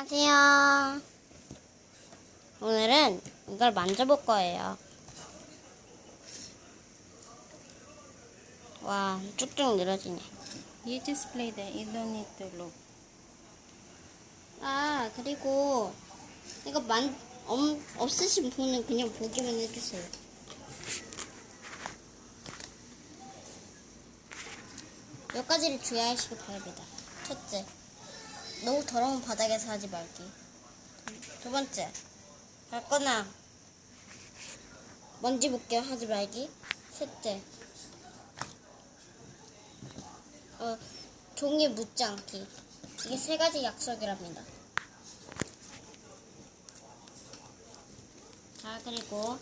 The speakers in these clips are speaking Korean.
안녕하세요. 오늘은 이걸 만져볼 거예요. 와, 쭉쭉 늘어지네. You just play that. You don't need to look. 아, 그리고 이거 만, 없, 없으신 분은 그냥 보기만 해주세요. 몇 가지를 주의하시기 바랍니다. 첫째, 너무 더러운 바닥에서 하지 말기. 두 번째, 밟거나 먼지 묻게 하지 말기. 셋째, 어, 종이 묻지 않기. 이게 세 가지 약속이랍니다. 자, 그리고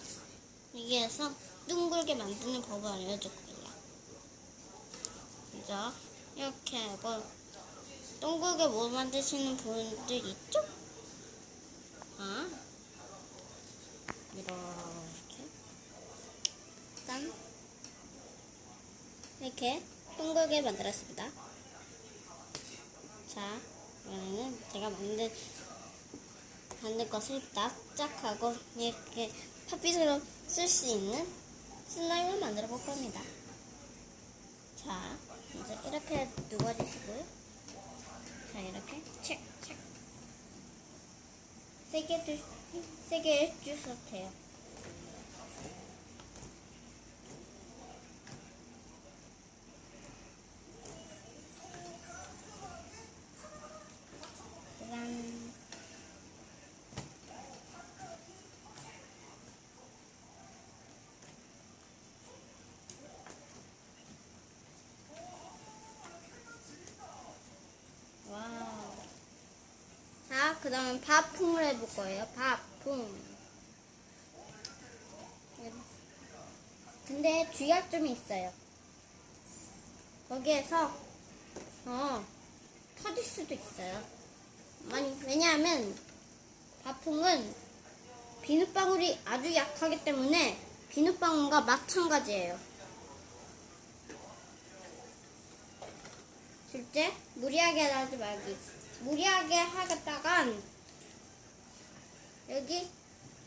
여기에서 둥글게 만드는 법을 알려줄 거예요. 먼저 이렇게 하고 둥글게 못 만드시는 분들 있죠? 아, 이렇게 짠 이렇게 둥글게 만들었습니다. 자, 이번에는 제가 만든 만든 것을 납작하고 이렇게 팥빗으로 쓸 수 있는 슬라임을 만들어 볼 겁니다. 자, 이제 이렇게 누워주시고요. 자, 이렇게 책, 책. 세게 해 세게 해주셔도 돼요. 짜잔. 와우. 자, 그 다음 밥풍을 해볼 거예요. 밥풍. 근데 주의할 점이 있어요. 거기에서, 어, 터질 수도 있어요. 아니, 왜냐하면, 밥풍은 비눗방울이 아주 약하기 때문에 비눗방울과 마찬가지예요. 둘째, 무리하게 하지 말기. 무리하게 하겠다간 여기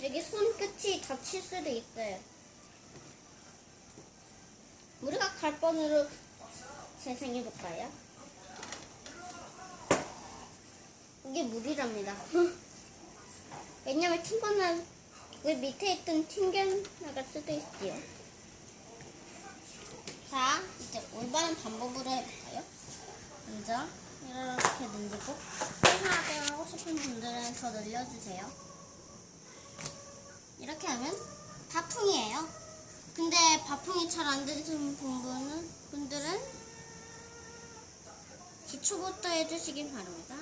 여기 손끝이 다칠 수도 있어요. 우리가 갈 번으로 재생해 볼까요? 이게 물이랍니다. 왜냐면 튕겨나 그 밑에 있던 튕겨나갈 수도 있지요. 자, 이제 올바른 방법으로 해볼까요? 먼저 이렇게 늘리고 이상하게 하고 싶은 분들은 더 늘려주세요. 이렇게 하면 바풍이에요. 근데 바풍이 잘 안 되시는 분들은, 분들은 기초부터 해주시길 바랍니다.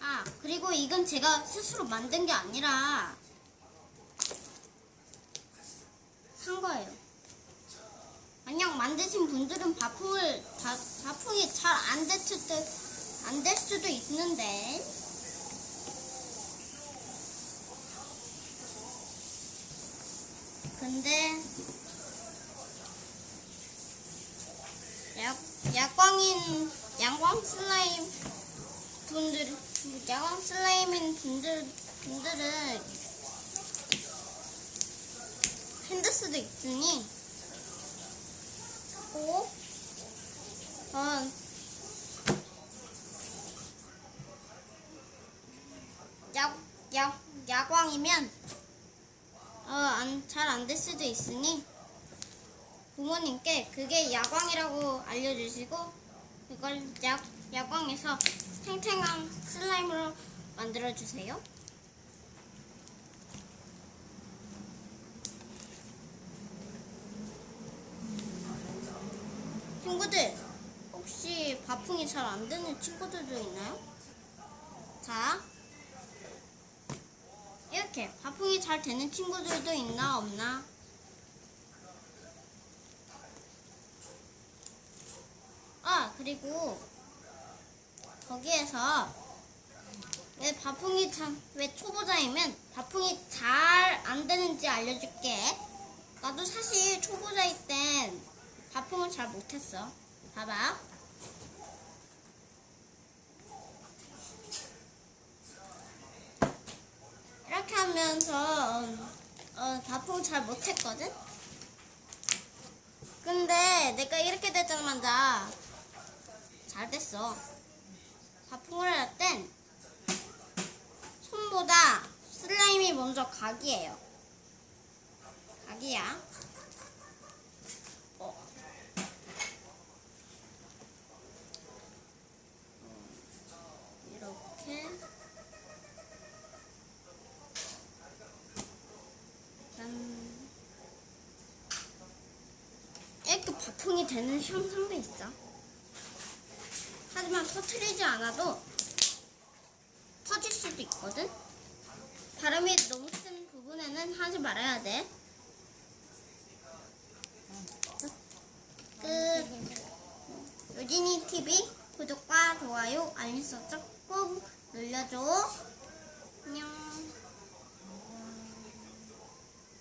아, 그리고 이건 제가 스스로 만든 게 아니라 산 거예요. 만약 만드신 분들은 바풍을 바, 바풍이 잘 안 됐을 때 안 될 수도 있는데. 근데 약 약광인 양광 슬라임 분들 야광 슬라임인 분들 분들은 힘들 수도 있으니 꼭 어, 야, 야, 야광이면 어, 잘안 될 수도 있으니 부모님께 그게 야광이라고 알려주시고 그걸 야, 야광에서 탱탱한 슬라임으로 만들어주세요. 친구들, 혹시 바풍이 잘 안 되는 친구들도 있나요? 자, 이렇게 바풍이 잘 되는 친구들도 있나 없나? 아, 그리고 거기에서 왜 바풍이 참, 왜 초보자이면 바풍이 잘 안 되는지 알려줄게. 나도 사실 초보자일 땐 잘 못했어. 봐봐. 이렇게 하면서 어, 어, 바풍 잘 못했거든? 근데 내가 이렇게 되자마자 잘 됐어. 바풍을 할 땐 손보다 슬라임이 먼저 각이에요. 각이야. 어. 이렇게 짠 이렇게 바풍이 되는 현상도 있어. 하지만 터트리지 않아도 터질 수도 있거든. 바람이 너무 센 부분에는 하지 말아야 돼. 끝. 요진이 TV 구독과 좋아요, 알림 설정 꼭 눌려줘. 안녕.